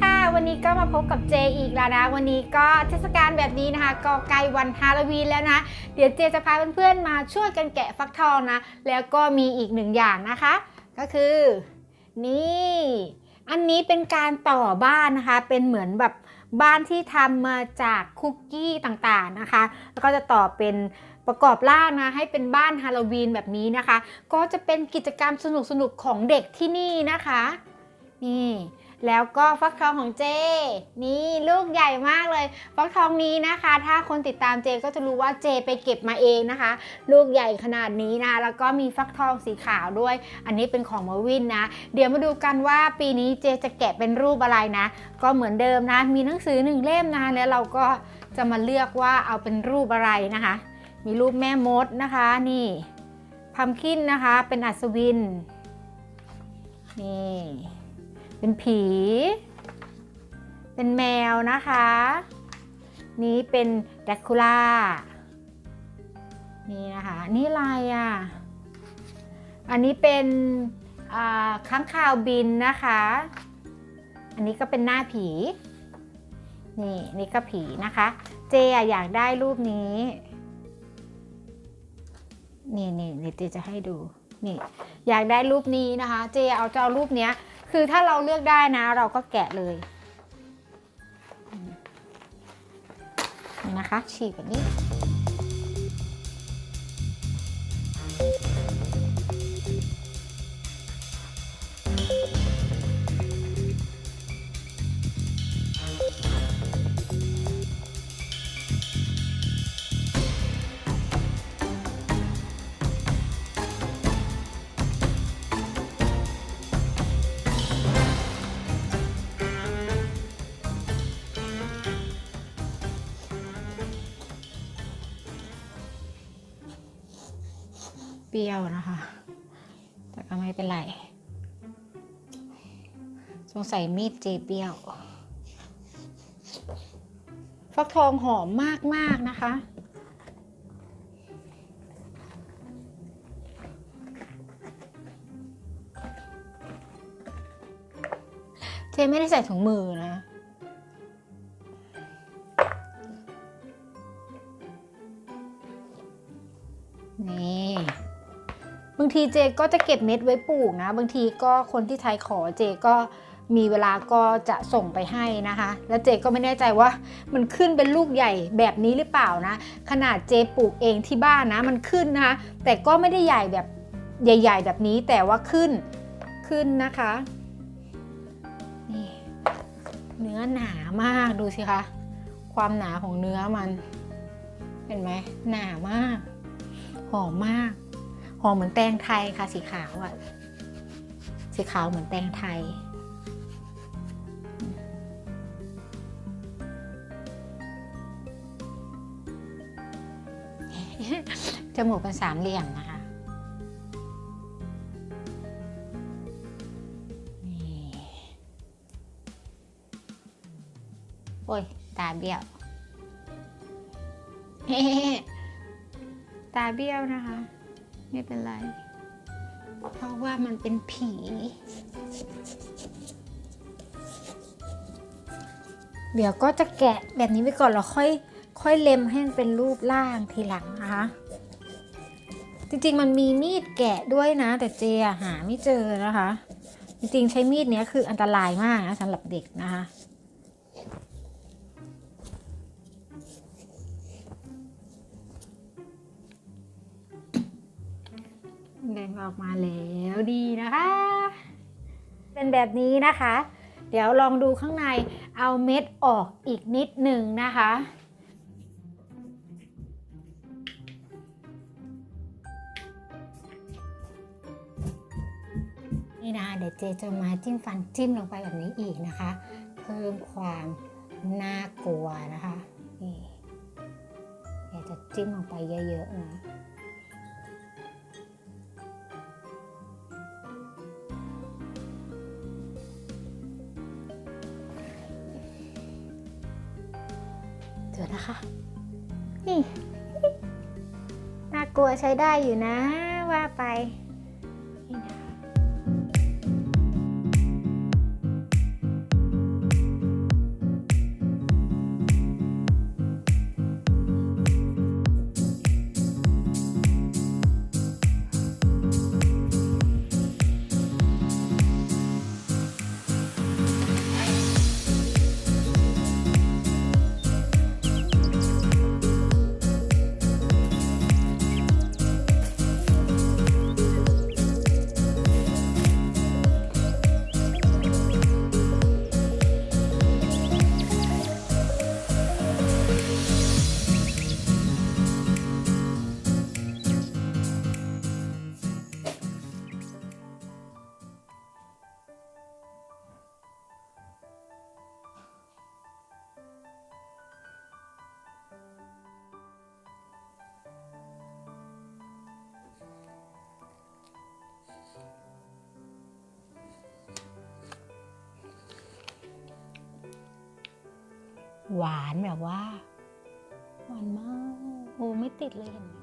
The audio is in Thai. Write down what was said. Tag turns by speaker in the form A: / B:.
A: ค่ะ วันนี้ก็มาพบกับเจอีกแล้วนะ วันนี้ก็เทศกาลแบบนี้นะคะ ก็ใกล้วันฮาโลวีนแล้วนะ เดี๋ยวเจจะพาเพื่อนๆมาช่วยกันแกะฟักทองนะ แล้วก็มีอีกหนึ่งอย่างนะคะ ก็คือ นี่ อันนี้เป็นการต่อบ้านนะคะ เป็นเหมือนแบบบ้านที่ทำมาจากคุกกี้ต่างๆนะคะ แล้วก็จะต่อเป็นประกอบร่านะให้เป็นบ้านฮาโลวีนแบบนี้นะคะ ก็จะเป็นกิจกรรมสนุกๆของเด็กที่นี่นะคะ นี่ แล้วก็ฟักทองของเจ นี่ลูกใหญ่มากเลย ฟักทองนี้นะคะ ถ้าคนติดตามเจก็จะรู้ว่าเจไปเก็บมาเองนะคะ ลูกใหญ่ขนาดนี้นะ แล้วก็มีฟักทองสีขาวด้วย อันนี้เป็นของมาวินนะ เดี๋ยวมาดูกันว่าปีนี้เจจะแกะเป็นรูปอะไรนะ ก็เหมือนเดิมนะ มีหนังสือหนึ่งเล่มนะ แล้วเราก็จะมาเลือกว่าเอาเป็นรูปอะไรนะคะ มีรูปแม่มดนะคะ นี่พัมคินนะคะ เป็นอัศวิน นี่ เป็นผี เป็นแมวนะคะ นี้เป็นแดกคูล่า นี่นะคะ นี่อะไรอะ อันนี้เป็นค้างคาวบินนะคะ อันนี้ก็เป็นหน้าผี นี่นี่ก็ผีนะคะ เจอะอยากได้รูปนี้ นี่นี่นี่เจจะให้ดู นี่ อยากได้รูปนี้นะคะ เจเอาจะเอารูปเนี้ย คือถ้าเราเลือกได้นะ เราก็แกะเลยนี่นะคะฉีกแบบนี้ ปรี้ยวนะคะ แต่ก็ไม่เป็นไร สงสัยมีดเจเปรี้ยว ฟักทองหอมมาก ๆ นะคะเจไม่ได้ใส่ถุงมือนะ นี่ บางทีเจก็จะเก็บเม็ดไว้ปลูกนะ บางทีก็คนที่ไทยขอเจก็มีเวลาก็จะส่งไปให้นะคะ แล้วเจก็ไม่แน่ใจว่ามันขึ้นเป็นลูกใหญ่แบบนี้หรือเปล่านะ ขนาดเจปลูกเองที่บ้านนะ มันขึ้นนะคะ แต่ก็ไม่ได้ใหญ่แบบใหญ่ ๆ แบบนี้แต่ว่าขึ้นขึ้นนะคะนี่เนื้อหนามากดูสิคะความหนาของเนื้อมัน เห็นไหมหนามากหอมมาก อมเหมือนแตงไทยค่ะสีขาวอะ่ะ สีขาวเหมือนแตงไทย จมูกเป็นสามเหลี่ยมนะคะนี่โอ้ย ตาเบี้ยว ตาเบี้ยวนะคะ ไม่เป็นไร เพราะว่ามันเป็นผี เดี๋ยวก็จะแกะแบบนี้ไปก่อนแล้วค่อย ค่อยเล็มให้มันเป็นรูปร่างทีหลังนะคะ จริงๆมันมีมีดแกะด้วยนะ แต่เจหาไม่เจอนะคะ จริงๆใช้มีดเนี้ยคืออันตรายมากนะสำหรับเด็กนะคะ เดินออกมาแล้วดีนะคะ เป็นแบบนี้นะคะ เดี๋ยวลองดูข้างในเอาเม็ดออกอีกนิดหนึ่งนะคะนี่นะเดี๋ยวเจจะมาจิ้มฟันจิ้มลงไปแบบนี้อีกนะคะ เพิ่มความน่ากลัวนะคะนี่เดี๋ยวจะจิ้มลงไปเยอะๆนะ เจอนะคะ นี่ น่ากลัวใช้ได้อยู่นะว่าไปนี่นะ หวานแบบว่า หวานมากโอ้ไม่ติดเลยเห็นไหม